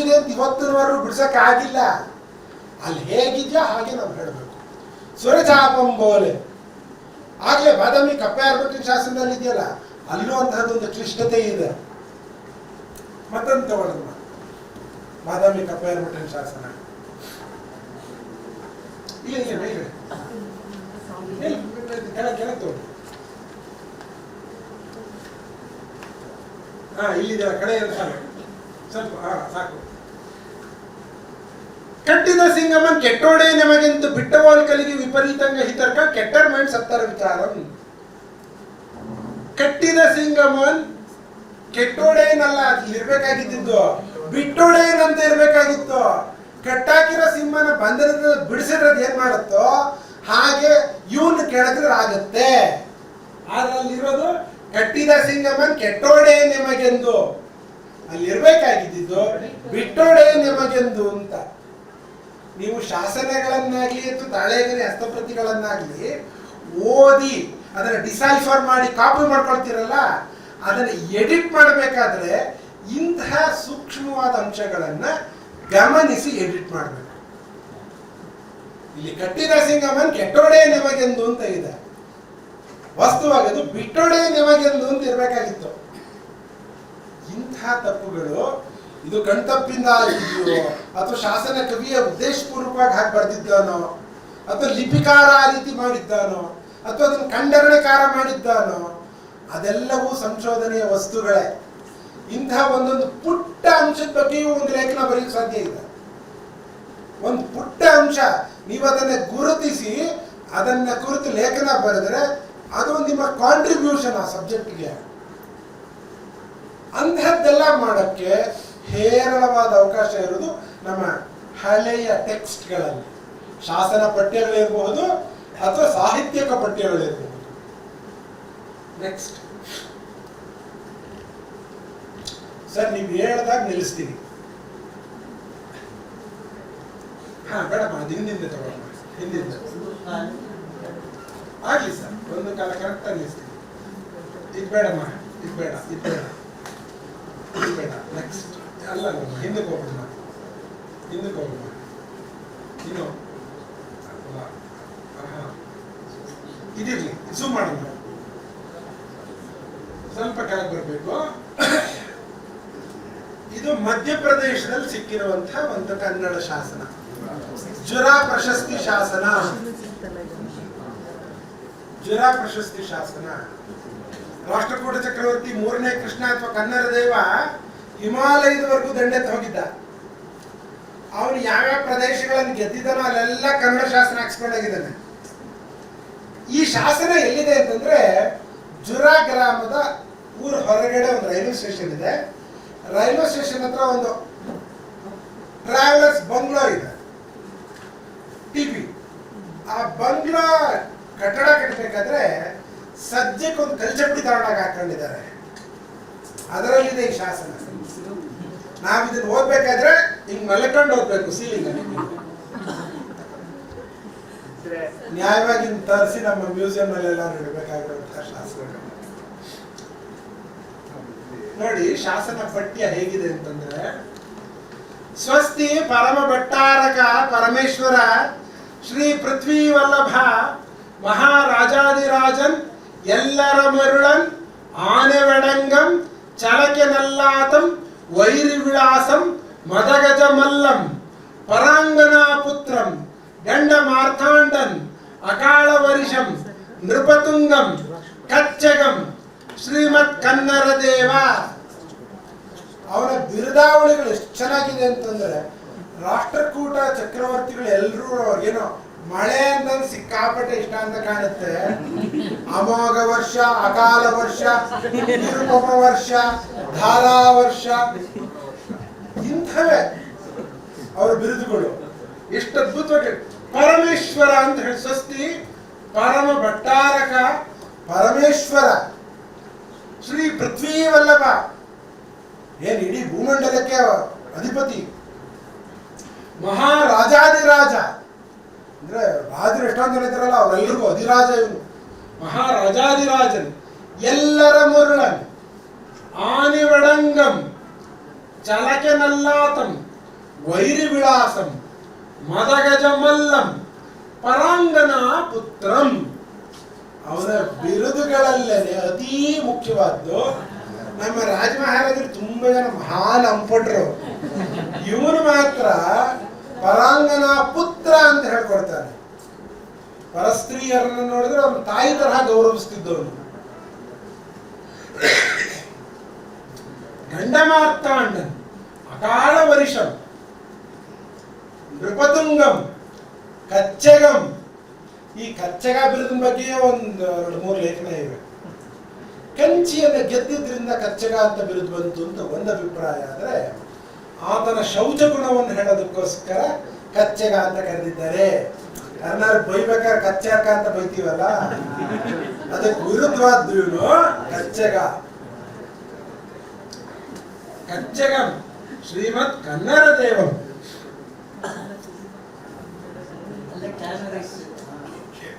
ಯಾಕಿದೆ ಅಂತ ಇವತ್ತಿನವರೆಗೂ ಬಿಡ್ಸಕ್ ಆಗಿಲ್ಲ. ಅಲ್ಲಿ ಹೇಗಿದೆಯೋ ಹಾಗೆ ನಾವು ಹೇಳಬೇಕು. ಸುರಚಾಪಂಬೋಲೆ ಆಗ್ಲೇ ಬಾದಾಮಿ ಕಪ್ಪೆ ಆರ್ಬಿಟಿನ ಶಾಸನದಲ್ಲಿ ಇದೆಯಲ್ಲ, ಅಲ್ಲೂ ಒಂದು ಕ್ಲಿಷ್ಟತೆ ಇದೆ. ಮತ್ತೊಂದು ತಗೊಳ್ಳೋಣ ಬಾದಾಮಿ ಕಪ್ಪೆ ಆರ್ಬಿಟಿನ ಶಾಸನ. ಇಲ್ಲ ಇಲ್ಲ ಮೇಲ್ಗಡೆ ಮೇಲ್- ಕೆಳಗೆ ಹಾ, ಇಲ್ಲಿದೆ ಕಡೆ ಎರಡು ಸ್ವಲ್ಪ, ಹಾ, ಸಾಕು. ಕಟ್ಟಿದ ಸಿಂಗಮನ್ ಕೆಟ್ಟೋಡೆ ನಮಗೆಂದು ಬಿಟ್ಟವಾಲ್ ಕಲಿಗೆ ವಿಪರೀತಂಗ ಹಿತರ್ಕ ಕೆಟ್ಟರ್ ಮೈಂಡ್ ಸತ್ತರ ವಿಚಾರ. ಕಟ್ಟಿದ ಸಿಂಗಮನ್ ಕೆಟ್ಟೋಡೇನಲ್ಲ ಅಲ್ಲಿ ಇರ್ಬೇಕಾಗಿದ್ದು ಬಿಟ್ಟೋಡೇನಂತ ಇರ್ಬೇಕಾಗಿತ್ತು. ಕಟ್ಟಾಕಿರೋ ಸಿಂಹನ ಬಂಧನದಿಂದ ಬಿಡಿಸಿದ್ರದ್ ಏನ್ ಮಾಡುತ್ತೋ, ಹಾಗೆ ಇವನು ಕೆಳಗಿದ್ರೆ ಆಗತ್ತೆ. ಆದ್ರೆ ಅಲ್ಲಿರೋದು ಕಟ್ಟಿದ ಸಿಂಗಮನ್ ಕೆಟ್ಟೋಡೆ ನಿಮಗೆಂದು. ಅಲ್ಲಿ ಇರ್ಬೇಕಾಗಿದ್ದು ಬಿಟ್ಟೋಡೆ ನಿಮಗೆಂದು ಅಂತ. ನೀವು ಶಾಸನಗಳನ್ನಾಗಲಿ ಅಥವಾ ತಾಳೆಗರಿ ಹಸ್ತಪ್ರತಿಗಳನ್ನಾಗಲಿ ಓದಿ ಅದನ್ನ ಡಿಸೈಫರ್ ಮಾಡಿ ಕಾಪಿ ಮಾಡ್ಕೊಳ್ತೀರಲ್ಲ, ಅದನ್ನ ಎಡಿಟ್ ಮಾಡಬೇಕಾದ್ರೆ ಇಂತಹ ಸೂಕ್ಷ್ಮವಾದ ಅಂಶಗಳನ್ನ ಗಮನಿಸಿ ಎಡಿಟ್ ಮಾಡಬೇಕು. ಇಲ್ಲಿ ಕಟ್ಟಿದ ಸಿಂಗಮನ್ ಕೆಟ್ಟೋಡೆ ನಿಮಗೆಂದು ಅಂತ ಇದೆ. ವಸ್ತುವಾಗದು ಬಿಟ್ಟೋಡೆ ನಿಮಗೆಂದು ಅಂತ ಇರಬೇಕಾಗಿತ್ತು. ಇಂತಹ ತಪ್ಪುಗಳು ಇದು ಕಣ್ತಪ್ಪಿಂದ ಆಗಿದೆಯೋ ಅಥವಾ ಶಾಸನ ಕವಿಯ ಉದ್ದೇಶಪೂರ್ವಕವಾಗಿ ಹಾಕಿ ಬರೆದಿದ್ದಾನೋ ಅಥವಾ ಲಿಪಿಕಾರ ಆ ರೀತಿ ಮಾಡಿದ್ದಾನೋ ಅಥವಾ ಅದನ್ನು ಕಂಡರಣೆಕಾರ ಮಾಡಿದ್ದಾನೋ ಅದೆಲ್ಲವೂ ಸಂಶೋಧನೆಯ ವಸ್ತುಗಳೇ. ಇಂತಹ ಒಂದೊಂದು ಪುಟ್ಟ ಅಂಶದ ಬಗ್ಗೆಯೂ ಒಂದು ಲೇಖನ ಬರೆಯಲು ಸಾಧ್ಯ ಇದೆ ಒಂದು ಪುಟ್ಟ ಅಂಶ, ನೀವು ಅದನ್ನ ಗುರುತಿಸಿ, ಅದನ್ನ ಕುರಿತು ಲೇಖನ ಬರೆದ್ರೆ ಅದು ನಿಮ್ಮ ಕಾಂಟ್ರಿಬ್ಯೂಷನ್ ಆ ಸಬ್ಜೆಕ್ಟ್ಗೆ ಅಂತಹದ್ದೆಲ್ಲ ಮಾಡಕ್ಕೆ ಹೇರಳವಾದ ಅವಕಾಶ ಇರೋದು ನಮ್ಮ ಹಳೆಯ ಟೆಕ್ಸ್ಟ್ಗಳಲ್ಲಿ. ಶಾಸನ ಪಠ್ಯಗಳಿರಬಹುದು ಅಥವಾ ಸಾಹಿತ್ಯಕ ಪಠ್ಯಗಳಿರಬಹುದು. ನೆಕ್ಸ್ಟ್ ಸರ್, ನೀವು ಹೇಳ್ದಾಗ ನಿಲ್ಲಿಸ್ತೀನಿ. ಹಾ, ಬೇಡಪ್ಪ ಅದು ಹಿಂದಿಂದ ತಗೊಳ್ಳೋಣ ಹಿಂದಿಂದ ಆಗ್ಲಿ ಸರ್, ಒಂದು ಕಾಲ ಕರೆಕ್ಟ್ ನಿಲ್ಲಿಸ್ತೀನಿ. ಇದು ಬೇಡಮ್ಮ, ಇದು ಬೇಡ ಇದು ಬೇಡ ಇದು ಬೇಡ. ನೆಕ್ಸ್ಟ್ ಅಲ್ಲ ಹಿಂದಕ್ಕೆ ಹೋಗ್ಬಿಡಮ್ಮ ಹಿಂದಕ್ಕೆ ಹೋಗಮ್ಮ ಇನ್ನು. ಇದಿರ್ಲಿ ಝೂಮ್ ಮಾಡೋಣ ಸ್ವಲ್ಪ ಕೆಳಗೆ ಬರಬೇಕು. ಇದು ಮಧ್ಯಪ್ರದೇಶದಲ್ಲಿ ಸಿಕ್ಕಿರುವಂತಹ ಒಂದು ಕನ್ನಡ ಶಾಸನ. ಜುರಾ ಪ್ರಶಸ್ತಿ ಶಾಸನ. ಜುರಾ ಪ್ರಶಸ್ತಿ ಶಾಸನ. ರಾಷ್ಟ್ರಕೂಟ ಚಕ್ರವರ್ತಿ ಮೂರನೇ ಕೃಷ್ಣ ಅಥವಾ ಕನ್ನಡ ದೇವ ಹಿಮಾಲಯದವರೆಗೂ ದಂಡೆತ್ತ ಹೋಗಿದ್ದ ಅವನು ಯಾವ್ಯಾವ ಪ್ರದೇಶಗಳನ್ನು ಗೆದ್ದಿದ್ದಾನೋ ಅಲ್ಲೆಲ್ಲ ಕನ್ನಡ ಶಾಸನ ಹಾಕ್ಸ್ಕೊಂಡಾಗಿದ್ದಾನೆ. ಈ ಶಾಸನ ಎಲ್ಲಿದೆ ಅಂತಂದ್ರೆ ಜುರಾ ಗ್ರಾಮದ ಊರ ಹೊರಗಡೆ ಒಂದು ರೈಲ್ವೆ ಸ್ಟೇಷನ್ ಇದೆ. ರೈಲ್ವೆ ಸ್ಟೇಷನ್ ಹತ್ರ ಒಂದು ಟ್ರಾವೆಲರ್ಸ್ ಬಂಗ್ಲೋ ಇದೆ. ಟಿವಿ ಆ ಬಂಗ್ಲೋ ಕಟ್ಟಡ ಕಟ್ಟಬೇಕಾದ್ರೆ ಸದ್ಯಕ್ಕೆ ಒಂದು ಕಲ್ಚಪುಡಿ ತಗೊಂಡಾಗ ಹಾಕೊಂಡಿದ್ದಾರೆ. ಅದರಲ್ಲಿದೆ ಈ ಶಾಸನ. ನಾವ್ ಇದನ್ನ ಓದ್ಬೇಕಾದ್ರೆ ಹಿಂಗ್ ಮಲ್ಕೊಂಡು ಓದ್ಬೇಕು ಸೀಲಿಂಗ್ ನ್ಯಾಯವಾಗಿ ತರಿಸಿ ನಮ್ಮ ಮ್ಯೂಸಿಯಂ ಅಲ್ಲೆಲ್ಲ ಇಡಬೇಕಾಗಿರುವಂತಹ ಶಾಸನಗಳು. ನೋಡಿ, ಶಾಸನ ಪಠ್ಯ ಹೇಗಿದೆ ಅಂತಂದ್ರೆ, ಸ್ವಸ್ತಿ ಪರಮ ಭಟ್ಟಾರಕ ಪರಮೇಶ್ವರ, ಶ್ರೀ ಪೃಥ್ವಿ ವಲ್ಲಭ, ಮಹಾರಾಜಾದಿರಾಜನ್, ಎಲ್ಲರ ಮರುಳನ್, ಆನೆವಡಂಗಂ ಚಲಕೆ ನಲ್ಲಾತಂ ವೈರಿ ವಿಳಾಸಂ ಮದಗಜ ಮಲ್ಲಂ ಪರಾಂಗನಾ ಪುತ್ರಂ ಗಂಡ ಮಾರ್ಥಾಂಡನ್ ಅಕಾಳ ವರಿಷಂ ನೃಪತುಂಗಂ ಕಚ್ಚಗಂ ಶ್ರೀಮತ್ ಕನ್ನರ ದೇವ ಅವನ ಬಿರುದಾವಳಿಗಳು ಎಷ್ಟು ಚೆನ್ನಾಗಿದೆ ಅಂತಂದ್ರೆ ರಾಷ್ಟ್ರಕೂಟ ಚಕ್ರವರ್ತಿಗಳು ಎಲ್ಲರೂ ಏನೋ ಮಳೆ ಅಂತಂದ್ರೆ ಸಿಕ್ಕಾಪಟ್ಟೆ ಇಷ್ಟ ಅಂತ ಕಾಣುತ್ತೆ. ಅಮೋಘ ವರ್ಷ, ಅಕಾಲ ವರ್ಷ, ನಿರುಪಮ ವರ್ಷ, ಧಾರಾ ವರ್ಷ. ಇಂಥವೇ ಅವರ ಬಿರುದುಗಳು. ಎಷ್ಟು ಅದ್ಭುತವಾಗಿ ಪರಮೇಶ್ವರ ಅಂತ ಹೇಳಿ ಸ್ವಸ್ತಿ, ಪರಮ ಭಟ್ಟಾರಕ, ಪರಮೇಶ್ವರ. ಶ್ರೀ ಪೃಥ್ವೀ ವಲ್ಲಭ ಏನ್ ಇಡೀ ಭೂಮಂಡಲಕ್ಕೆ ಅಧಿಪತಿ. ಮಹಾರಾಜಾದಿರಾಜ. ಅಂದ್ರೆ ರಾಜರು ಎಷ್ಟೊಂದು ಜನ ಇದ್ದಾರಲ್ಲ ಅವರೆಲ್ಲರಿಗೂ ಅಧಿರಾಜ ಇವನು ಮಹಾರಾಜಾದಿರಾಜನ್ ಎಲ್ಲರ ಮುರುಳನ್. ಆನಿವಡಂಗಂ ಚಲಕೆನಲ್ಲಾತಂ ವೈರಿ ವಿಳಾಸಂ. ಮದಗಜ ಮಲ್ಲಂ. ಪರಾಂಗನ ಪುತ್ರಂ. ಅವನ ಬಿರುದುಗಳಲ್ಲದೆ ಅತೀ ಮುಖ್ಯವಾದ್ದು. ನಮ್ಮ ರಾಜ ಮಹಾರಾಜರು ತುಂಬಾ ಜನ ಮಹಾನ್ ಅಂಪಟ್ರು ಇವನು ಮಾತ್ರ ಪರಾಂಗನ ಪುತ್ರ ಅಂತ ಹೇಳ್ಕೊಡ್ತಾನೆ ಪರಸ್ತ್ರೀಯರನ್ನು ನೋಡಿದ್ರೆ ಅವನ ತಾಯಿ ತರಹ ಗೌರವಿಸ್ತಿದ್ದವನು. ಗಂಡಮಾರ್ತಾಂಡನ್, ಅಕಾಲ ವರಿಷಂ ನೃಪತುಂಗಂ, ಕಚ್ಚಗಂ. ಈ ಕಚ್ಚಗ ಬಿರುದಿನ ಬಗ್ಗೆ ಒಂದು ಎರಡು ಮೂರು ಲೇಖನ ಇವೆ. ಕಂಚಿಯನ್ನು ಗೆದ್ದಿದ್ರಿಂದ ಕಚ್ಚಗ ಅಂತ ಬಿರುದು ಬಂತು ಅಂತ ಒಂದು ಅಭಿಪ್ರಾಯ ಆದ್ರೆ ಆತನ ಶೌಚ ಗುಣವನ್ನು ಹೇಳೋದಕ್ಕೋಸ್ಕರ ಕಚ್ಚೆಗ ಅಂತ ಕರೆದಿದ್ದಾರೆ. ಕನ್ನಡ ಬೈಬೇಕಾದ್ರೆ ಕಚ್ಚಕ ಅಂತ ಬೈತೀವಲ್ಲ? ಅದಕ್ಕೆ ವಿರುದ್ಧವಾದ್ದು ಕಚ್ಚೆಗ. ಕಚ್ಚಗ ಶ್ರೀಮತ್ ಕನ್ನಡ ದೇವಂ.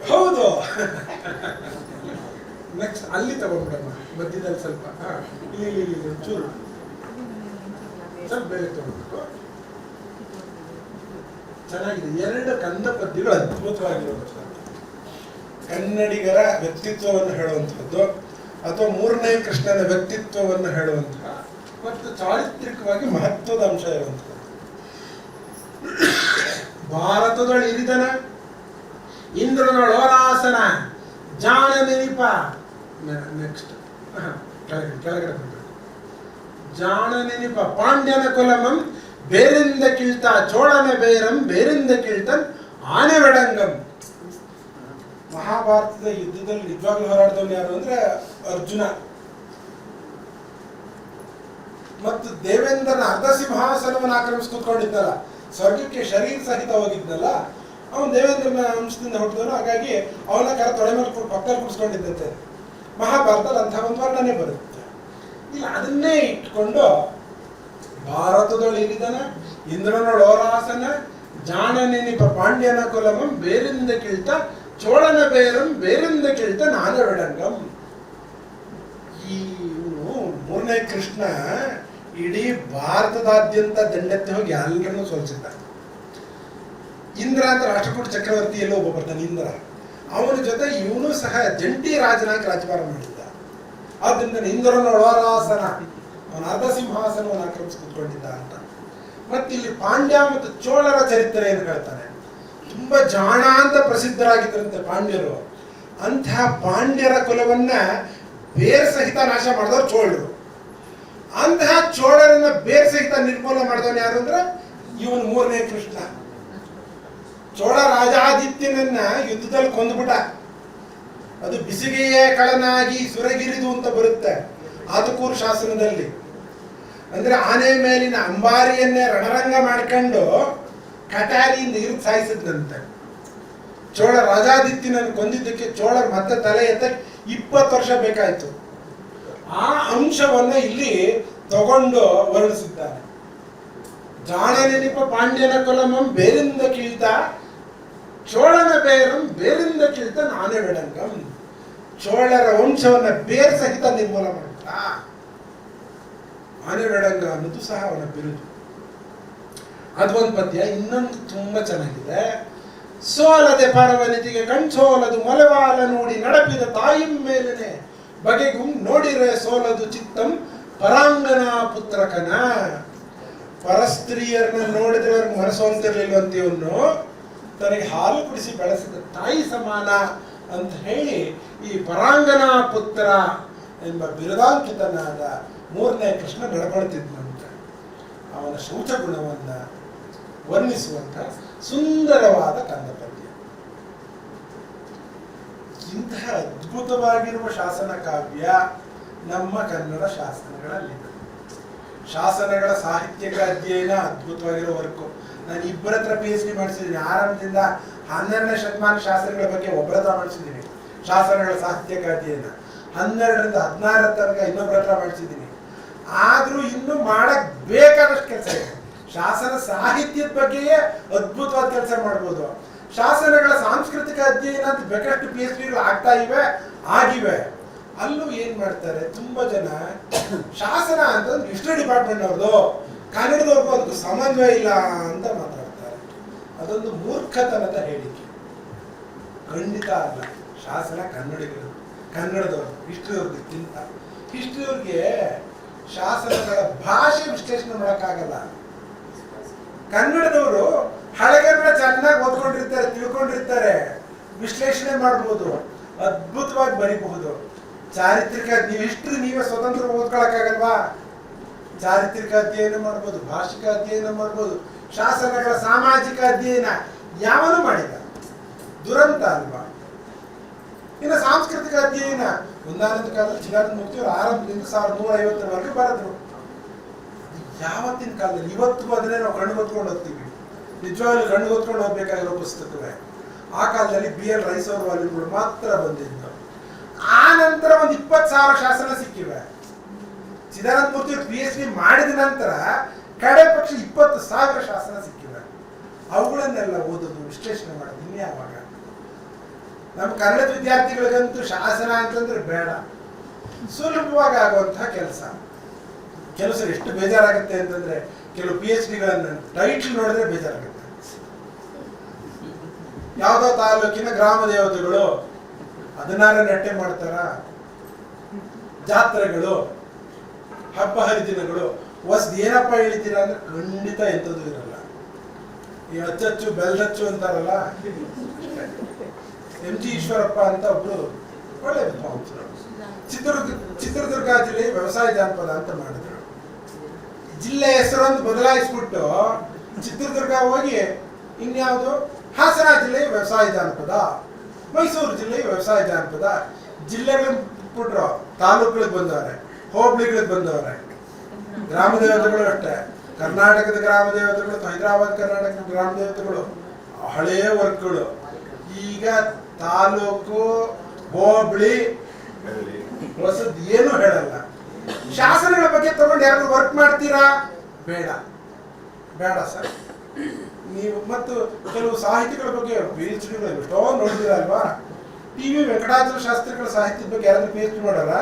ಹೌದು. ನೆಕ್ಸ್ಟ್ ಅಲ್ಲಿ ತಗೊಂಡ್ಬಿಡಮ್ಮ, ಮಧ್ಯದಲ್ಲಿ ಸ್ವಲ್ಪ. ಇಲ್ಲಿ ಇಲ್ಲಿ ಒಂಚೂರು. ಸ್ವಲ್ಪ ಬೇರೆ ತಗೊಂಡ್ಬಿಟ್ಟು. ಚೆನ್ನಾಗಿದೆ. ಎರಡು ಕಂದ ಪದ್ಯಗಳು ಅದ್ಭುತವಾಗಿರುವಂಥದ್ದು ಕನ್ನಡಿಗರ ವ್ಯಕ್ತಿತ್ವವನ್ನು ಹೇಳುವಂತಹದ್ದು, ಅಥವಾ ಮೂರನೇ ಕೃಷ್ಣನ ವ್ಯಕ್ತಿತ್ವವನ್ನು ಹೇಳುವಂತಹ, ಮತ್ತು ಚಾರಿತ್ರಿಕವಾಗಿ ಮಹತ್ವದ ಅಂಶ ಇರುವಂಥದ್ದು ಭಾರತದೊಳ ಇರಿದನ ಇಂದ್ರನೊಳೋಲಾಸನ ಜಾಣ ನೆನಪ ನೆಕ್ಸ್ಟ್ ಕೆಳಗಡೆ ಜಾಣ ನೆನಪ ಪಾಂಡ್ಯನ ಕುಲಮಂ, ಬೇರಿಂದ ಕಿಳ್ತ ಚೋಳನ ಬೇರಂ, ಬೇರಿಂದ ಕಿಳ್ತ ಆನೆ ಮಹಾಭಾರತದ ಯುದ್ಧದಲ್ಲಿ ನಿಜವಾಗ್ಲೂ ಹೋರಾಡಿದವನು ಯಾರು ಅಂದ್ರೆ ಅರ್ಜುನ. ಮತ್ತು ದೇವೇಂದ್ರನ ಅರ್ಧ ಸಿಂಹಾಸನವನ್ನು ಆಕ್ರಮಿಸಿ ಕೂತ್ಕೊಂಡಿದ್ದಲ್ಲ ಸ್ವರ್ಗಕ್ಕೆ ಶರೀರ ಸಹಿತ ಹೋಗಿದ್ನಲ್ಲ, ಅವನು ದೇವೇಂದ್ರನ ಅಂಶದಿಂದ ಹುಟ್ಟಿದವನು, ಹಾಗಾಗಿ ಅವನ ಕರ ತೊಡೆ ಮೇಲೆ ಪಕ್ಕ ಪಕ್ಕದಲ್ಲಿ ಕೂರಿಸ್ಕೊಂಡಿದ್ದಂತೆ ಮಹಾಭಾರತದಲ್ಲಿ ಅಂಥ ಒಂದು ವರ್ಣನೆ ಬರುತ್ತೆ. ಇಲ್ಲ, ಅದನ್ನೇ ಇಟ್ಕೊಂಡು ಭಾರತದೊಳಿರಿದನ ಇಂದ್ರನೊಳೋರಾಸನ ಜಾಣ ನೆನಿಪ ಪಾಂಡ್ಯನ ಕುಲಮಂ, ಬೇರಿಂದ ಕಿಳ್ತ ಚೋಳನ ಬೇರಂ, ಬೇರಿಂದ ಕೀಳ್ತ ಈ ಇವನು ಮೂರನೇ ಕೃಷ್ಣ ಇಡೀ ಭಾರತದಾದ್ಯಂತ ದಂಡೆತ್ತಿ ಹೋಗಿ ಎಲ್ಲರನ್ನೂ ಸೋಲಿಸಿದ್ದ ಇಂದ್ರ ಅಂತ ರಾಷ್ಟ್ರಕೂಟ ಚಕ್ರವರ್ತಿ ಎಲ್ಲೋ ಒಬ್ಬ ಬರ್ತಾನೆ, ಇಂದ್ರ. ಅವನ ಜೊತೆ ಇವನು ಸಹ ಜಂಟಿ ರಾಜನಾಗಿ ರಾಜ್ಯಭಾರ ಮಾಡಿದ್ದ ಆದ್ರಿಂದ ಇಂದ್ರನ ಒಳರಾಸನ ಅವನ ಅರ್ಧ ಸಿಂಹಾಸನವನ್ನು ಆಕ್ರಮಿಸಿ ಕೂತ್ಕೊಂಡಿದ್ದ ಅಂತ. ಮತ್ತೆ ಇಲ್ಲಿ ಪಾಂಡ್ಯ ಮತ್ತು ಚೋಳರ ಚರಿತ್ರೆಯನ್ನು ಹೇಳ್ತಾನೆ? ತುಂಬಾ ಜಾಣ ಅಂತ ಪ್ರಸಿದ್ಧರಾಗಿದ್ದರಂತೆ ಪಾಂಡ್ಯರು. ಅಂತಹ ಪಾಂಡ್ಯರ ಕುಲವನ್ನ ಬೇರ್ ಸಹಿತ ನಾಶ ಮಾಡಿದವರು ಚೋಳರು. ಅಂತಹ ಚೋಳರನ್ನ ಬೇರ್ ಸಹಿತ ನಿರ್ಮೂಲ ಮಾಡಿದವನು ಯಾರು ಅಂದ್ರೆ? ಇವನು ಮೂರನೇ ಕೃಷ್ಣ. ಚೋಳ ರಾಜಾದಿತ್ಯನನ್ನ ಯುದ್ಧದಲ್ಲಿ ಕೊಂದ್ಬಿಟ್ಟ. ಅದು ಬಿಸಿಗೆಯೇ ಕಳನಾಗಿ ಸುರಗಿರಿದು ಅಂತ ಬರುತ್ತೆ ಆತಕೂರು ಶಾಸನದಲ್ಲಿ. ಅಂದ್ರೆ ಆನೆ ಮೇಲಿನ ಅಂಬಾರಿಯನ್ನೇ ರಣರಂಗ ಮಾಡ್ಕೊಂಡು ಕಟಾರಿಯಿಂದ ಇರಿದು ಸಾಯಿಸಿದ್ನಂತೆ. ಚೋಳ ರಾಜಾದಿತ್ಯನನ್ನು ಕೊಂದಿದ್ದಕ್ಕೆ ಚೋಳರ್ ಮತ್ತೆ ತಲೆ ಎತ್ತ ಇಪ್ಪತ್ತು ವರ್ಷ ಬೇಕಾಯ್ತು. ಆ ಅಂಶವನ್ನ ಇಲ್ಲಿ ತಗೊಂಡು ವರ್ಣಿಸುತ್ತಾರೆ ಜಾಣ ನೆನಪ ಪಾಂಡ್ಯನ ಕೊಲಮಂ ಬೇರಿಂದ ಕೀಳ್ತಾ, ಚೋಳನ ಬೇರಂ ಬೇರಿಂದ ಕೀಳ್ತಾ ನಾನೇ ಬೆಡಂಗಂ ಚೋಳರ ವಂಶವನ್ನ ಬೇರ್ ಸಹಿತ ನಿರ್ಮೂಲ ಮಾಡುತ್ತ ಆನೆ ಬೆಡಂಗ ಅನ್ನೋದು ಸಹ ಅವನ ಬಿರುದು. ಅದೊಂದು ಪದ್ಯ, ಇನ್ನೊಂದು ತುಂಬಾ ಚೆನ್ನಾಗಿದೆ. ಸೋಲದೆ ಪರವನಿತಿಗೆ ಕಣ್ಸೋಲದು ಮಲೆವಾಲ ನೋಡಿ ನಡಪಿದ ತಾಯಿ ಮೇಲನೆ ಬಗೆಗುಂ ನೋಡಿರೆ ಸೋಲದು ಚಿತ್ತಂ ಪರಾಂಗನ ಪುತ್ರಕನ ಪರಸ್ತ್ರೀಯರನ್ನ ನೋಡಿದ್ರೆ ಅವ್ರಿಗೆ ಇವನು ತನಗೆ ಹಾಲು ಕುಡಿಸಿ ಬೆಳೆಸಿದ ತಾಯಿ ಸಮಾನ. ಅಂತ ಹೇಳಿ ಈ ಪರಾಂಗನ ಪುತ್ರ ಎಂಬ ಬಿರುದಾಂಕಿತನಾದ ಮೂರನೇ ಕೃಷ್ಣ ನಡ್ಕೊಳ್ತಿದ್ನಂತೆ ಅವನ ಶೌಚ ಗುಣವನ್ನು ವರ್ಣಿಸುವಂತಹ ಸುಂದರವಾದ ಕಂದ ಪದ್ಯ ಇಂತಹ ಅದ್ಭುತವಾಗಿರುವ ಶಾಸನ ಕಾವ್ಯ ನಮ್ಮ ಕನ್ನಡ ಶಾಸನಗಳಲ್ಲಿ ಶಾಸನಗಳ ಸಾಹಿತ್ಯಕ ಅಧ್ಯಯನ ಅದ್ಭುತವಾಗಿರೋ ವರ್ಕು. ನಾನು ಇಬ್ಬರ ಹತ್ರ ಪಿ ಎಚ್ ಡಿ ಮಾಡಿಸಿದ್ದೀನಿ ಆರಂಭದಿಂದ ಹನ್ನೆರಡನೇ ಶತಮಾನ ಶಾಸ್ತ್ರಗಳ ಬಗ್ಗೆ ಒಬ್ಬರ ಮಾಡಿಸಿದ್ದೀನಿ. ಶಾಸನಗಳ ಸಾಹಿತ್ಯ ಅಧ್ಯಯನ ಹನ್ನೆರಡರಿಂದ ಹದಿನಾರ ತನಕ ಇನ್ನೊಬ್ಬರ ಹತ್ರ ಮಾಡಿಸಿದ್ದೀನಿ. ಆದ್ರೂ ಇನ್ನು ಮಾಡಕ್ ಬೇಕಾದಷ್ಟು ಕೆಲಸ ಇದೆ. ಶಾಸನ ಸಾಹಿತ್ಯದ ಬಗ್ಗೆಯೇ ಅದ್ಭುತವಾದ ಕೆಲಸ ಮಾಡ್ಬೋದು. ಶಾಸನಗಳ ಸಾಂಸ್ಕೃತಿಕ ಅಧ್ಯಯನ ಅಂತ ಬೇಕಷ್ಟು ಪಿ ಎಚ್ ಡಿಗಳು ಆಗ್ತಾ ಇವೆ, ಆಗಿವೆ. ಅಲ್ಲೂ ಏನ್ ಮಾಡ್ತಾರೆ, ತುಂಬಾ ಜನ ಶಾಸನ ಅಂತಂದ್ರೆ ಇಷ್ಟು ಡಿಪಾರ್ಟ್ಮೆಂಟ್ ಅವ್ರದ್ದು ಕನ್ನಡದವ್ರಿಗೂ ಅದಕ್ಕೂ ಸಮನ್ವಯ ಇಲ್ಲ ಅಂತ ಮಾತಾಡ್ತಾರೆ. ಅದೊಂದು ಮೂರ್ಖತನದ ಹೇಳಿಕೆ. ಖಂಡಿತ ಅಲ್ಲ. ಶಾಸನ ಕನ್ನಡಿಗರು, ಕನ್ನಡದವರು ಹಿಸ್ಟ್ರಿಯವ್ರಿಗಿಂತ ಹಿಸ್ಟ್ರಿಯವ್ರಿಗೆ ಶಾಸನಗಳ ಭಾಷೆ ವಿಶ್ಲೇಷಣೆ ಮಾಡೋಕ್ಕಾಗಲ್ಲ. ಕನ್ನಡದವರು ಹಳೆಗನ್ನಡ ಚೆನ್ನಾಗಿ ಓದ್ಕೊಂಡಿರ್ತಾರೆ, ತಿಳ್ಕೊಂಡಿರ್ತಾರೆ. ವಿಶ್ಲೇಷಣೆ ಮಾಡ್ಬೋದು, ಅದ್ಭುತವಾಗಿ ಬರೀಬಹುದು. ಚಾರಿತ್ರಿಕ ನೀವು ಹಿಸ್ಟ್ರಿ ನೀವೇ ಸ್ವತಂತ್ರ ಓದ್ಕೊಳಕ್ಕಾಗಲ್ವಾ? ಚಾರಿತ್ರಿಕ ಅಧ್ಯಯನ ಮಾಡ್ಬೋದು, ಭಾಷಿಕ ಅಧ್ಯಯನ ಮಾಡ್ಬೋದು. ಶಾಸನಗಳ ಸಾಮಾಜಿಕ ಅಧ್ಯಯನ ಯಾವನು ಮಾಡಿದ ದುರಂತ ಅಲ್ವಾ? ಇನ್ನು ಸಾಂಸ್ಕೃತಿಕ ಅಧ್ಯಯನ ಒಂದಾನಂದ ಕಾಲದಲ್ಲಿ ಚಿದಾನಂದ ಮುಕ್ತಿಯವರು ಆರಂಭದಿಂದ ಸಾವಿರದ ನೂರ ಐವತ್ತರವರೆಗೆ ಬರೆದ್ರು. ಯಾವತ್ತಿನ ಕಾಲದಲ್ಲಿ? ಇವತ್ತು ಅದನ್ನೇ ನಾವು ಕಣ್ಣು ಹೊತ್ಕೊಂಡು ಹೋಗ್ತೀವಿ ನಿಜವಾಗ್ಲೂ ಕಣ್ಣು ಹೊತ್ಕೊಂಡು ಹೋಗ್ಬೇಕಾಗಿರೋ ಪುಸ್ತಕವೇ? ಆ ಕಾಲದಲ್ಲಿ ಬಿ ಎಲ್ ರೈಸ್ ಅವ್ರ ವಾಲ್ಯೂಮ್ಗಳು ಮಾತ್ರ ಬಂದಿದ್ದರು. ಆ ನಂತರ ಒಂದು ಇಪ್ಪತ್ತು ಸಾವಿರ ಶಾಸನ ಸಿಕ್ಕಿವೆ. Chidananda Murthy P H D ಮಾಡಿದ ನಂತರ ಕಡೆ ಪಕ್ಷ ಇಪ್ಪತ್ತು ಸಾವಿರ ಶಾಸನ ಸಿಕ್ಕಿದೆ. ಅವುಗಳನ್ನೆಲ್ಲ ಓದೋದು, ವಿಶ್ಲೇಷಣೆ ಮಾಡೋದು ಇನ್ಯಾವಾಗ ನಮ್ಮ ಕನ್ನಡ ವಿದ್ಯಾರ್ಥಿಗಳಿಗಂತೂ ಶಾಸನ ಅಂತಂದ್ರೆ ಬೇಡ. ಸುಲಭವಾಗಿ ಆಗುವಂತಹ ಕೆಲಸ. ಕೆಲಸ ಎಷ್ಟು ಬೇಜಾರಾಗುತ್ತೆ ಅಂತಂದ್ರೆ ಕೆಲವು ಪಿ ಎಚ್ ಡಿಗಳನ್ನ ಟೈಟ್ಲ್ ನೋಡಿದ್ರೆ ಬೇಜಾರಾಗುತ್ತೆ. ಯಾವುದೋ ತಾಲೂಕಿನ ಗ್ರಾಮ ದೇವತೆಗಳು ಹದಿನಾರ ನಟ್ಟೆ ಮಾಡ್ತಾರ? ಜಾತ್ರೆಗಳು, ಹಬ್ಬ ಹರಿದಿನಗಳು ಹೊಸ್ದು ಏನಪ್ಪ ಹೇಳ್ತೀರಾ ಅಂದ್ರೆ ಖಂಡಿತ ಎಂಥದ್ದು ಇರಲ್ಲ. ಈ ಅಚ್ಚಚ್ಚು, ಬೆಲ್ದಚ್ಚು ಅಂತಾರಲ್ಲ? ಎಂ ಜಿ ಈಶ್ವರಪ್ಪ ಅಂತ ಒಬ್ರು ಒಳ್ಳೆ ಚಿತ್ರದುರ್ಗ ಚಿತ್ರದುರ್ಗ ಜಿಲ್ಲೆ ವ್ಯವಸಾಯ ಜಾನಪದ ಅಂತ ಮಾಡಿದ್ರು. ಜಿಲ್ಲೆ ಹೆಸರೊಂದು ಬದಲಾಯಿಸ್ಬಿಟ್ಟು ಚಿತ್ರದುರ್ಗ ಹೋಗಿ ಇನ್ಯಾವುದು ಹಾಸನ ಜಿಲ್ಲೆ ವ್ಯವಸಾಯ ಜಾನಪದ, ಮೈಸೂರು ಜಿಲ್ಲೆ ವ್ಯವಸಾಯ ಜಾನಪದ ಜಿಲ್ಲೆಗಳಿಗೆ ಬಿಟ್ರು ತಾಲೂಕುಗಳಿಗೆ ಬಂದವ್ರೆ, ಹೋಬಳಿಗಳಿಗೆ ಬಂದವ್ರೆ. ಗ್ರಾಮ ದೇವತೆಗಳು ಅಷ್ಟೇ. ಕರ್ನಾಟಕದ ಗ್ರಾಮ ದೇವತೆಗಳು ಹೈದರಾಬಾದ್, ಕರ್ನಾಟಕದ ಗ್ರಾಮ ದೇವತೆಗಳು ಹಳೆಯ ವರ್ಕ್ಗಳು ಈಗ ತಾಲೂಕು, ಹೋಬಳಿ, ಹೊಸದ್ ಏನು ಹೇಳಲ್ಲ. ಶಾಸನಗಳ ಬಗ್ಗೆ ತಗೊಂಡು ಯಾರು ವರ್ಕ್ ಮಾಡ್ತೀರಾ? ಬೇಡ. ಬೇಡ ಸರ್. ನೀವು ಮತ್ತು ಕೆಲವು ಸಾಹಿತಿಗಳ ಬಗ್ಗೆ ಪಿ ಎಚ್ ಡಿ ಎಷ್ಟೋ ನೋಡಿದಿರ ಅಲ್ವಾ? ಟಿ ವಿ ವೆಂಕಟಾಚಲ ಶಾಸ್ತ್ರಿಗಳ ಸಾಹಿತ್ಯದ ಬಗ್ಗೆ ಯಾರಾದ್ರೂ ಪಿ ಎಚ್ ಮಾಡಲ್ಲ?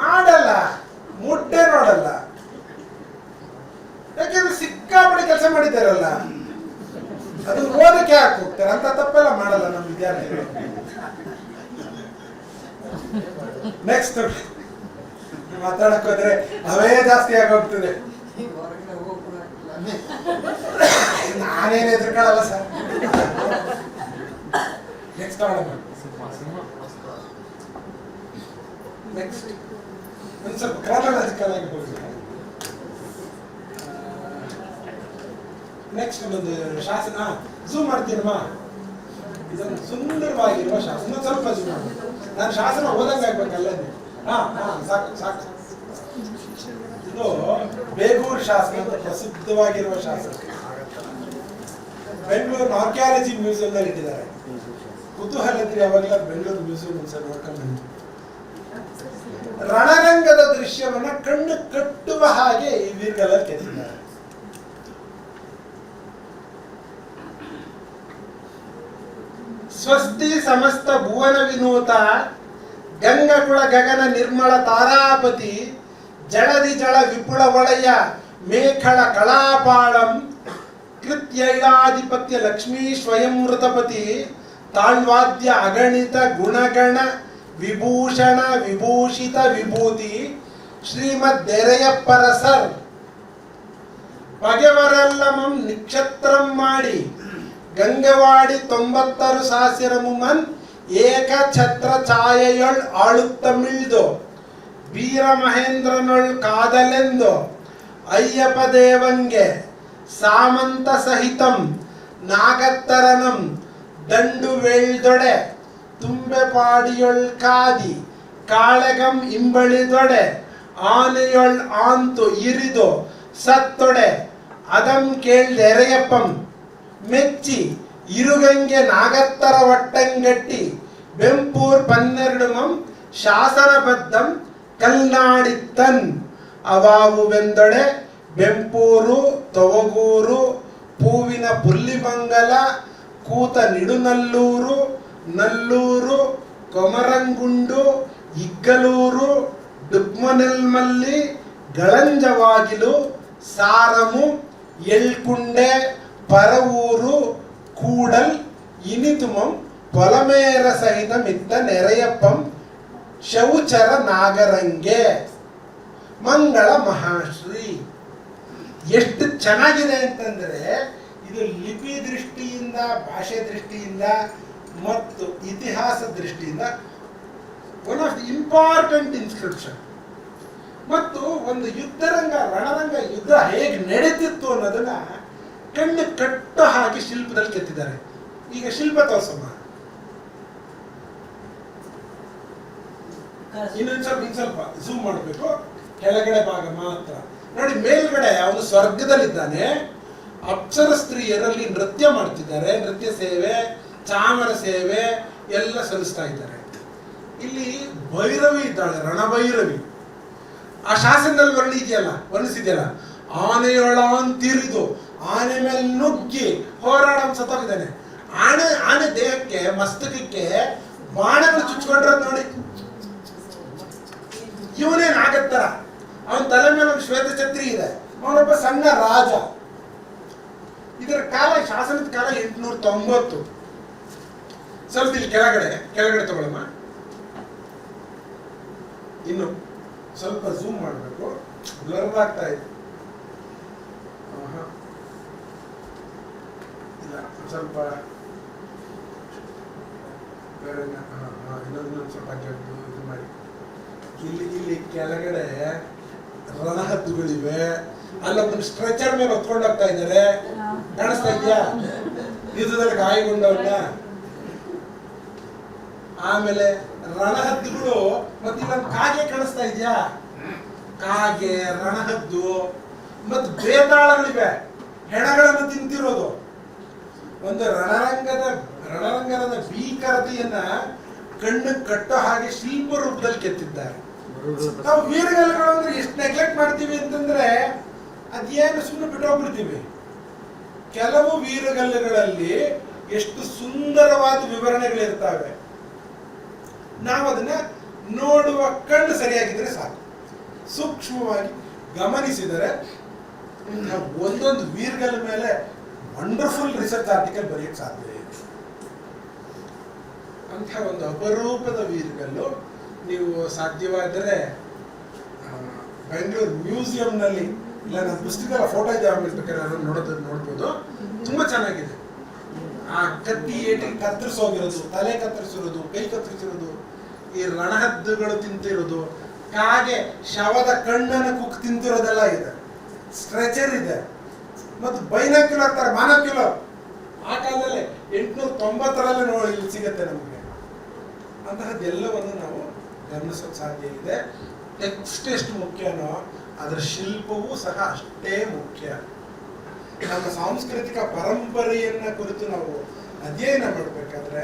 ಮಾಡಲ್ಲ. ಮುಟ್ಟೆ ನೋಡಲ್ಲ. ಯಾಕೆಂದ್ರೆ ಸಿಕ್ಕಾಪಟ್ಟೆ ಕೆಲಸ ಮಾಡಿದ್ದಾರಲ್ಲ. ಅದು ಓದಕ್ಕೆ ಯಾಕೆ ಹೋಗ್ತಾರೆ? ಅಂತ ತಪ್ಪೆಲ್ಲ ಮಾಡಲ್ಲ ನಮ್ಮ ವಿದ್ಯಾರ್ಥಿಗಳು. ನೆಕ್ಸ್ಟ್ ಮಾತಾಡಕ್ ಹೋದ್ರೆ ಅವೇ ಜಾಸ್ತಿ ಆಗೋಗ್ತದೆ. ನಾನೇನು ಎದುರ್ಕೊಳ್ಳಲ್ಲ ಸರ್. ನೆಕ್ಸ್ಟ್ ನೆಕ್ಸ್ಟ್ ಒಂದು ಸ್ವಲ್ಪ ಕ್ರಾನಲಾಜಿಕಲ್ ಆಗಿ ಹೋಗಿ ನೆಕ್ಸ್ಟ್ ಒಂದು ಶಾಸನ ಝೂಮ್ ಮಾಡ್ತೀನಮ್ಮ ಇದೊಂದು ಸುಂದರವಾಗಿರುವ ಶಾಸನ. ಸ್ವಲ್ಪ ಝೂಮ್ ಮಾಡಿ. ನಾನು ಶಾಸನ ಓದಂಗೆ ಆಗ್ಬೇಕಲ್ಲ ಇದು ಹಾ ಹಾ, ಸಾಕು ಸಾಕು. ಇದು ಬೇಗೂರು ಶಾಸನ ಅಂತ ಪ್ರಸಿದ್ಧವಾಗಿರುವ ಶಾಸನ. ಬೆಂಗಳೂರು ಆರ್ಕಿಯಾಲಜಿ ಮ್ಯೂಸಿಯಂ ಅಲ್ಲಿ ಇಟ್ಟಿದ್ದಾರೆ. ಕುತೂಹಲ ಇದ್ರೆ ಯಾವಾಗಲೂ ಬೆಂಗಳೂರು ಮ್ಯೂಸಿಯಂ ಒಂದ್ಸಲ ನೋಡ್ಕೊಂಡು. ರಣರಂಗದ ದೃಶ್ಯವನ್ನ ಕಣ್ಣು ಕಟ್ಟುವ ಹಾಗೆ ಈ ಕೆತ್ತಿದ್ದಾರೆ ಸ್ವಸ್ತಿ ಸಮಸ್ತ ಭುವನ ವಿನೂತ ಗಂಗಕುಳ ಗಗನ ನಿರ್ಮಳ ತಾರಾಪತಿ ಜಳದಿ ಜಳ ವಿಪುಳ ಒಳೆಯ ಮೇಖಳ ಕಳಾಪಾಳಂ ಕೃತ್ಯೈಲಾಧಿಪತ್ಯ ಲಕ್ಷ್ಮೀ ಸ್ವಯಂ ಮೃತಪತಿ ತಾಳ್ವಾದ್ಯ ಅಗಣಿತ ಗುಣಗಣ ವಿಭೂಷಣ ವಿಭೂಷಿತ ವಿಭೂತಿ ಶ್ರೀಮದ್ ಸರ್ ಪಗೆವರೆಲ್ಲಮಂ ನಿಕ್ಷತ್ರಂ ಮಾಡಿ ಗಂಗವಾಡಿ ತೊಂಬತ್ತರು ಸಾಸಿರಮುಮನ್ ಏಕ ಛತ್ರ ಛಾಯೆಯೊಳ್ ಆಳುತ್ತಮಿಳ್ದು ವೀರ ಮಹೇಂದ್ರನೊಳ್ ಕಾದಲೆಂದು ಅಯ್ಯಪ್ಪ ದೇವಂಗೆ ಸಾಮಂತ ಸಹಿತಂ ನಾಗತ್ತರನಂ ದಂಡು ವೇಳ್ದೊಡೆ ತುಂಬೆ ಪಾಡಿಯೊಳ್ ಕಾದಿ, ಕಾಳೆಗಂ ಇಂಬಳಿದೊಡೆ ಆನೆಯೊಳ್ ಆಂತು ಇರಿದು ಸತ್ತೊಡೆ, ಅದಂ ಕೇಳ್ದೆರೆಯಪ್ಪಂ ಮೆಚ್ಚಿ, ಇರುಗಂಗೆ ನಾಗತ್ತರ ಒಟ್ಟಂಗಟ್ಟಿ ಬೆಂಪೂರ್ ಪನ್ನೆರಡುಮಂ ಶಾಸನಬದ್ಧಂ ಕಲ್ನಾಡಿತ್ತನ್. ಅವಾವುವೆಂದೊಡೆ ಬೆಂಪೂರು, ತೊವಗೂರು, ಪೂವಿನ ಪುಲ್ಲಿಮಂಗಲ ಕೂತ ನಿಡುನಲ್ಲೂರು ನಲ್ಲೂರು, ಕೊಮರಂಗುಂಡು, ಇಗ್ಗಲೂರು ಡುಗ್ಮನೆಲ್ಮಲ್ಲಿ ಗಳಂಜವಾಗಿಲು, ಸಾರಮು, ಎಳ್ಕುಂಡೆ ಪರವೂರು ಕೂಡಲ್, ಇನಿತುಮಂ ಸಹಿತ ಮಿತ್ತ ನೆರೆಯಪ್ಪಂ, ಶೌಚರ ನಾಗರಂಗೆ. ಮಂಗಳ ಮಹಾಶ್ರೀ. ಎಷ್ಟು ಚೆನ್ನಾಗಿದೆ ಅಂತಂದ್ರೆ, ಇದು ಲಿಪಿ ದೃಷ್ಟಿಯಿಂದ, ಭಾಷೆ ದೃಷ್ಟಿಯಿಂದ ಮತ್ತು ಇತಿಹಾಸ ದೃಷ್ಟಿಯಿಂದ one of the important inscription ಮತ್ತು ಒಂದು ಯುದ್ಧರಂಗ ರಣರಂಗ ಯುದ್ಧ ಹೇಗೆ ನಡೆದಿತ್ತು ಅನ್ನೋದನ್ನ ಕಣ್ಣು ಕಟ್ಟು ಹಾಕಿ ಶಿಲ್ಪದಲ್ಲಿ ಕೆತ್ತಿದ್ದಾರೆ. ಈಗ ಶಿಲ್ಪ ತೋರಿಸಮ್ಮ ಇನ್ನೊಂದ್ ಸ್ವಲ್ಪ ಇನ್ ಸ್ವಲ್ಪ ಝೂಮ್ ಮಾಡಬೇಕು. ಕೆಳಗಡೆ ಭಾಗ ಮಾತ್ರ. ನೋಡಿ ಮೇಲ್ಗಡೆ ಅವನು ಸ್ವರ್ಗದಲ್ಲಿದ್ದಾನೆ. ಅಪ್ಸರ ಸ್ತ್ರೀಯರಲ್ಲಿ ನೃತ್ಯ ಮಾಡ್ತಿದ್ದಾರೆ. ನೃತ್ಯ ಸೇವೆ ಚಾಮರ ಸೇವೆ ಎಲ್ಲ ಸಲ್ಲಿಸ್ತಾ ಇದ್ದಾರೆ. ಇಲ್ಲಿ ಭೈರವಿ ಇದ್ದಾಳೆ, ರಣಭೈರವಿ. ಆ ಶಾಸನದಲ್ಲಿ ವರ್ಣಿದೆಯಲ್ಲ, ವರ್ಣಿಸಿದೆಯಲ್ಲ? ತಿರುದು, ಆನೆ ಮೇಲೆ ನುಗ್ಗಿ ಹೋರಾಡ ಸತ್ತೋಗಿದ್ದಾನೆ. ಆನೆ ಆನೆ ದೇಹಕ್ಕೆ, ಮಸ್ತಕಕ್ಕೆ ಬಾಣಗಳು ಚುಚ್ಕೊಂಡ್ರದ್ ನೋಡಿ. ಇವನೇನ್ ಆಗತ್ತರ ಅವನ ತಲೆ ಮೇಲೆ ಒಂದು ಶ್ವೇತ ಛತ್ರಿ ಇದೆ. ಅವನೊಬ್ಬ ಸಣ್ಣ ರಾಜ. ಇದರ ಕಾಲ, ಶಾಸನದ ಕಾಲ ಎಂಟುನೂರ ತೊಂಬತ್ತು. ಸ್ವಲ್ಪ ಇಲ್ಲಿ ಕೆಳಗಡೆ ಕೆಳಗಡೆ ತಗೊಳಮ್ಮ ಇನ್ನು ಸ್ವಲ್ಪ ಝೂಮ್ ಮಾಡಬೇಕು. ಬ್ಲರ್ ಆಗ್ತಾ ಇದೆ. ಇಲ್ಲ ಸ್ವಲ್ಪ ಬೇರೆ ಇನ್ನೊಂದು ಇನ್ನೊಂದು ಸ್ವಲ್ಪ ಇದು ಮಾಡಿ. ಇಲ್ಲಿ ಇಲ್ಲಿ ಕೆಳಗಡೆ ರಣಹದ್ದುಗಳಿವೆ ಅಲ್ಲೊಬ್ಬನ ಸ್ಟ್ರೆಚರ್ ಮೇಲೆ ಹೊತ್ಕೊಂಡು ಹೋಗ್ತಾ ಇದ್ದಾರೆ. ಕಾಣಿಸ್ತಾ ಇದೆಯಾ? ಯುದ್ಧದಲ್ಲಿ ಗಾಯಗೊಂಡವನ್ನ ಆಮೇಲೆ ರಣಹದ್ದುಗಳು, ಮತ್ತೆ ಇಲ್ಲೊಂದು ಕಾಗೆ ಕಾಣಿಸ್ತಾ ಇದೆಯಾ? ಕಾಗೆ, ರಣಹದ್ದು, ಮತ್ತು ಬೇತಾಳಗಳಿವೆ. ಹೆಣಗಳನ್ನು ತಿಂತಿರೋದು ಒಂದು ರಣರಂಗದ ರಣರಂಗದ ಭೀಕರತೆಯನ್ನ ಕಣ್ಣು ಕಟ್ಟೋ ಹಾಗೆ ಶಿಲ್ಪ ರೂಪದಲ್ಲಿ ಕೆತ್ತಿದ್ದಾರೆ. ನಾವು ವೀರಗಲ್ಲುಗಳು ಅಂದ್ರೆ ಎಷ್ಟು ನೆಗ್ಲೆಕ್ಟ್ ಮಾಡ್ತೀವಿ ಅಂತಂದ್ರೆ ಅದೇನು ಸುಮ್ಮನೆ ಬಿಟ್ಟೋಗ್ಬಿಡ್ತೀವಿ ಕೆಲವು ವೀರಗಲ್ಲುಗಳಲ್ಲಿ ಎಷ್ಟು ಸುಂದರವಾದ ವಿವರಣೆಗಳಿರ್ತವೆ. ನಾವು ಅದನ್ನ ನೋಡುವ ಕಣ್ಣು ಸರಿಯಾಗಿದ್ರೆ ಸಾಕು. ಸೂಕ್ಷ್ಮವಾಗಿ ಗಮನಿಸಿದರೆ ಒಂದೊಂದು ವೀರ್ಗಲ್ ಮೇಲೆ ವಂಡರ್ಫುಲ್ ರಿಸರ್ಚ್ ಆರ್ಟಿಕಲ್ ಬರೆಯಕ್ಕೆ ಸಾಧ್ಯ ಇದೆ. ಅಂಥ ಒಂದು ಅಪರೂಪದ ವೀರ್ಗಲ್ಲು ನೀವು ಸಾಧ್ಯವಾದರೆ ಬೆಂಗಳೂರು ಮ್ಯೂಸಿಯಂನಲ್ಲಿ ಇಲ್ಲ ನನ್ನ ಪುಸ್ತಕದ ಫೋಟೋ ಇದೆ ಬೇಕಾದ್ರೆ ಅದನ್ನ ನೋಡೋದು, ನೋಡ್ಬೋದು. ತುಂಬಾ ಚೆನ್ನಾಗಿದೆ. ಆ ಕತ್ತಿ ಏಟಿಗೆ ಕತ್ತರಿಸೋಗಿರೋದು, ತಲೆ ಕತ್ತರಿಸಿರೋದು, ಕೈ ಕತ್ತರಿಸಿರೋದು ಈ ರಣಹದ್ದುಗಳು ತಿಂತಿರೋದು ಕಾಗೆ ಶವದ ಕಣ್ಣನ್ನು ಕುಕ್ ತಿಂತಿರೋದೆಲ್ಲ ಇದೆ. ಸ್ಟ್ರೆಚರ್ ಇದೆ. ಮತ್ತು ಬೈನಾಕ್ಯುಲರ್ ತರ ಮಾನಕ್ಯುಲರ್ ಆ ಕಾಲದಲ್ಲಿ ಎಂಟುನೂರ ತೊಂಬತ್ತರಲ್ಲಿ ನೋಡಿ, ಇಲ್ಲಿ ಸಿಗುತ್ತೆ ನಮಗೆ. ಅಂತಹದ್ದೆಲ್ಲವನ್ನು ನಾವು ಗಮನಿಸೋಕೆ ಸಾಧ್ಯ ಇದೆ. ಟೆಕ್ಸ್ಟ್ ಎಷ್ಟು ಮುಖ್ಯನೋ, ಅದರ ಶಿಲ್ಪವೂ ಸಹ ಅಷ್ಟೇ ಮುಖ್ಯ. ನಮ್ಮ ಸಾಂಸ್ಕೃತಿಕ ಪರಂಪರೆಯನ್ನ ಕುರಿತು ನಾವು ಅಧ್ಯಯನ ಮಾಡಬೇಕಾದ್ರೆ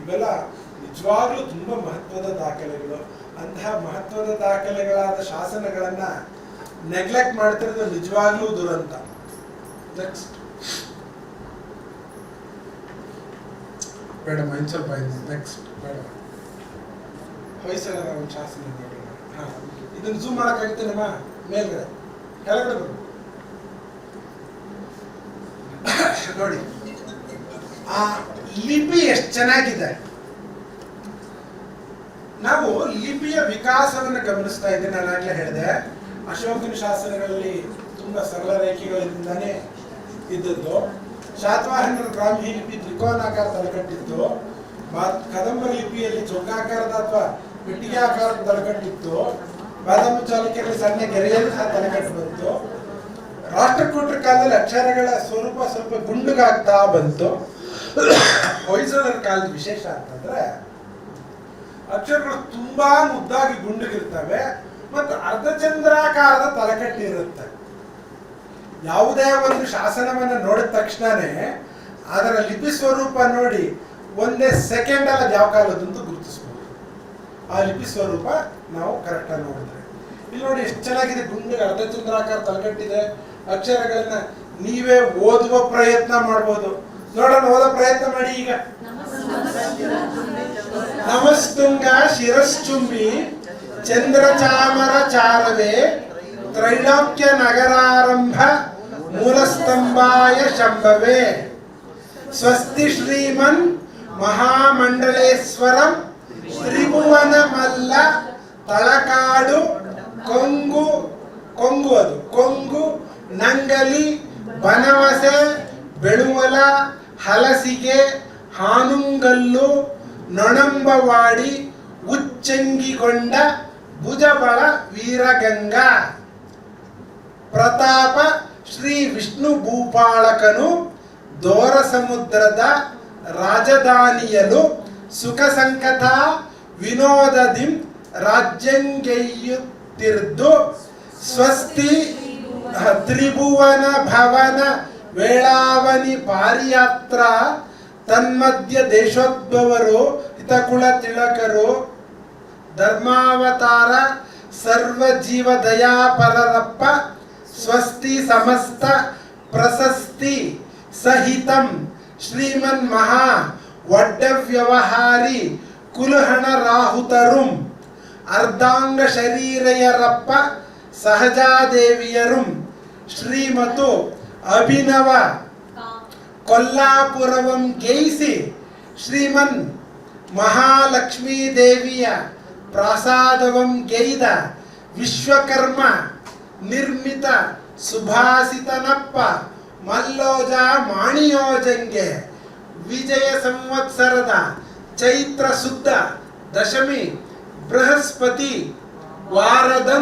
ಇವೆಲ್ಲ ನಿಜವಾಗ್ಲೂ ತುಂಬಾ ಮಹತ್ವದ ದಾಖಲೆಗಳು. ಅಂತಹ ಮಹತ್ವದ ದಾಖಲೆಗಳಾದ ಶಾಸನಗಳನ್ನ ನೆಗ್ಲೆಕ್ಟ್ ಮಾಡ್ತಿರೋದು ನಿಜವಾಗ್ಲೂ ದುರಂತ. ನೆಕ್ಸ್ಟ್ ಬೇಡ ಇನ್ನು ಸ್ವಲ್ಪ ನೆಕ್ಸ್ಟ್ ಬೇಡ. ಹೊಯ್ಸಳರ ಒಂದು ಶಾಸನ ಹಾ. ಇದನ್ನ ಝೂಮ್ ಮಾಡಕ್ಕಾಗುತ್ತೇನಮ್ಮ ಮೇಲ್ಗಡೆ. ಕೆಳಗಡೆ ಬರು ನೋಡಿ. ಆ ಲಿಪಿ ಎಷ್ಟು ಚೆನ್ನಾಗಿದೆ? ನಾವು ಲಿಪಿಯ ವಿಕಾಸವನ್ನು ಗಮನಿಸ್ತಾ ಇದ್ದೀನಿ ನಾನು ಆಗ್ಲೇ ಹೇಳಿದೆ. ಅಶೋಕನ ಶಾಸನಗಳಲ್ಲಿ ತುಂಬಾ ಸರಳ ರೇಖೆಗಳಿಂದಾನೇ ಇದ್ದದ್ದು. ಶಾತವಾಹನರ ಬ್ರಾಹ್ಮಿ ಲಿಪಿ ತ್ರಿಕೋನಾಕಾರ ತಲೆಕಟ್ಟಿತ್ತು ಕದಂಬ ಲಿಪಿಯಲ್ಲಿ ಚೌಕಾಕಾರದ ಅಥವಾ ಪೆಟ್ಟಿಗೆ ಆಕಾರ ತಲೆಕಟ್ಟಿತ್ತು ಬಾದಾಮಿ ಚಾಲುಕ್ಯರ ಸಣ್ಣ ಗೆರೆಯಲ್ಲಿ ತಲೆಕಟ್ಟು ಬಂತು. ರಾಷ್ಟ್ರಕೂಟರ ಕಾಲದಲ್ಲಿ ಅಕ್ಷರಗಳ ಸ್ವರೂಪ ಸ್ವಲ್ಪ ಗುಂಡುಗಾಗ್ತಾ ಬಂತು. ಹೊಯ್ಸಳರ ಕಾಲದ ವಿಶೇಷ ಅಂತಂದ್ರೆ ಅಕ್ಷರಗಳು ತುಂಬಾ ಮುದ್ದಾಗಿ ಗುಂಡುಗಿರ್ತವೆ ಮತ್ತು ಅರ್ಧಚಂದ್ರಾಕಾರದ ತಲೆಕಟ್ಟಿ ಇರುತ್ತೆ. ಯಾವುದೇ ಒಂದು ಶಾಸನವನ್ನು ನೋಡಿದ ತಕ್ಷಣನೇ ಅದರ ಲಿಪಿ ಸ್ವರೂಪ ನೋಡಿ ಒಂದೇ ಸೆಕೆಂಡ್ ಅಲ್ಲಿ ಯಾವ ಕಾಲದಂತೂ ಗುರುತಿಸ್ಬೋದು. ಆ ಲಿಪಿ ಸ್ವರೂಪ ನಾವು ಕರೆಕ್ಟಾಗಿ ನೋಡಿದ್ರೆ. ಇಲ್ಲಿ ನೋಡಿ ಎಷ್ಟು ಚೆನ್ನಾಗಿದೆ ಗುಂಡಿಗೆ ಅರ್ಧಚಂದ್ರಾಕಾರ ತಲೆಕಟ್ಟಿದೆ. ಅಕ್ಷರಗಳನ್ನ ನೀವೇ ಓದುವ ಪ್ರಯತ್ನ ಮಾಡ್ಬೋದು. ನೋಡೋಣ ಓದೋ ಪ್ರಯತ್ನ ಮಾಡಿ ಈಗ. ನಮಸ್ತುಂಗ ಶಿರಶ್ಚುಂಬಿ ಚಂದ್ರ ಚಾಮರ ಚಾರವೇ ತ್ರೈಲೋಕ್ಯ ನಗರಾರಂಭ ಮೂಲಸ್ತಂಭಾಯ ಶಂಭವೇ. ಸ್ವಸ್ತಿ ಶ್ರೀಮನ್ ಮಹಾಮಂಡಲೇಶ್ವರಂ ತ್ರಿಭುವನ ಮಲ್ಲ ತಳಕಾಡು ಕೊಂಗು ಕೊಂಗು ಅದು. ಕೊಂಗು, ನಂಗಲಿ, ಬನವಸೆ ಬೆಳುವಲ ಹಲಸಿಗೆ, ಹಾನುಂಗಲ್ಲು, ನೊಣಂಬವಾಡಿ, ಉಚ್ಚಂಗಿಗೊಂಡ, ಭುಜಬಳ, ವೀರಗಂಗಾ. ಪ್ರತಾಪ, ಶ್ರೀ ವಿಷ್ಣು ಭೂಪಾಳಕನು ದೋರ ಸಮುದ್ರದ ರಾಜಧಾನಿಯಲು ಸುಖ ಸಂಕಟ ವಿನೋದದಿಂ ರಾಜ್ಯಂಗೆಯುತ್ತಿರ್ದು ಸ್ವಸ್ತಿ, ತ್ರಿಭುವನ ಭವನ ವೇಳಾವನಿ ಪಾರಿಯಾತ್ರ, ತನ್ಮಧ್ಯ ದೇಶೋದ್ಭವರು ಹಿತಕುಳ ತಿಳಕರು ಧರ್ಮಾವತಾರ ಸರ್ವ ಜೀವ ದಯಾಪರರಪ್ಪ ಸ್ವಸ್ತಿ ಸಮಸ್ತ ಪ್ರಶಸ್ತಿ ಸಹಿತಂ, ಶ್ರೀಮನ್ ಮಹಾ ಒಡ್ಡ ವ್ಯವಹಾರಿ ಕುಲಹಣ ರಾಹುತರುಂ, ಅರ್ಧಾಂಗ ಶರೀರಯರಪ್ಪ ಸಹಜಾದೇವಿಯರುಂ, ಶ್ರೀಮತು ಅಭಿನವ ಕೊಲ್ಲಾಪುರವಂ ಗೇಯಿಸಿ ಶ್ರೀಮನ್ ಮಹಾಲಕ್ಷ್ಮೀ ದೇವಿಯ ಪ್ರಾಸಾದವಂ ಗೈದ ವಿಶ್ವಕರ್ಮ ನಿರ್ಮಿತ ಸುಭಾಸಿತನಪ್ಪ ಮಲ್ಲೋಜ ಮಾಣಿಯೋಜಂಗೆ ವಿಜಯ ಸಂವತ್ಸರದ ಚೈತ್ರ ಶುದ್ಧ ದಶಮಿ ಬೃಹಸ್ಪತಿ ವಾರದಂ